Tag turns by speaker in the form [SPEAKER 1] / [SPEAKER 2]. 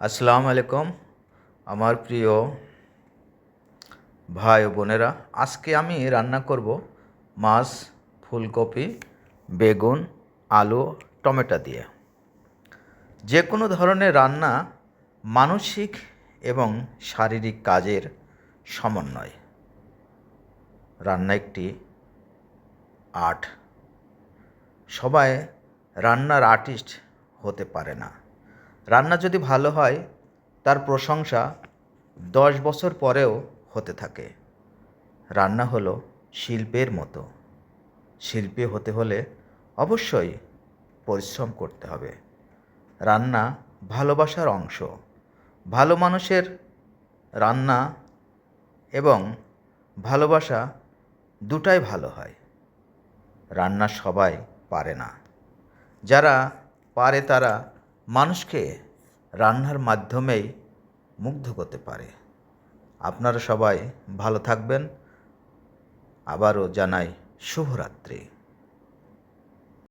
[SPEAKER 1] আসসালামু আলাইকুম, আমার প্রিয় ভাই ও বোনেরা। আজকে আমি রান্না করব মাছ, ফুলকপি, বেগুন, আলু, টমেটো দিয়ে। যে কোনো ধরনের রান্না মানসিক এবং শারীরিক কাজের সমন্বয়। রান্না একটি আর্ট। সবাই রান্নার আর্টিস্ট হতে পারে না। রান্না যদি ভালো হয়, তার প্রশংসা দশ বছর পরেও হতে থাকে। রান্না হলো শিল্পের মতো। শিল্পী হতে হলে অবশ্যই পরিশ্রম করতে হবে। রান্না ভালোবাসার অংশ। ভালো মানুষের রান্না এবং ভালোবাসা দুটাই ভালো হয়। রান্না সবাই পারে না। যারা পারে তারা মানুষকে রান্নার মাধ্যমেই মুগ্ধ করতে পারে। আপনারা সবাই ভালো থাকবেন। আবারও জানাই শুভরাত্রি।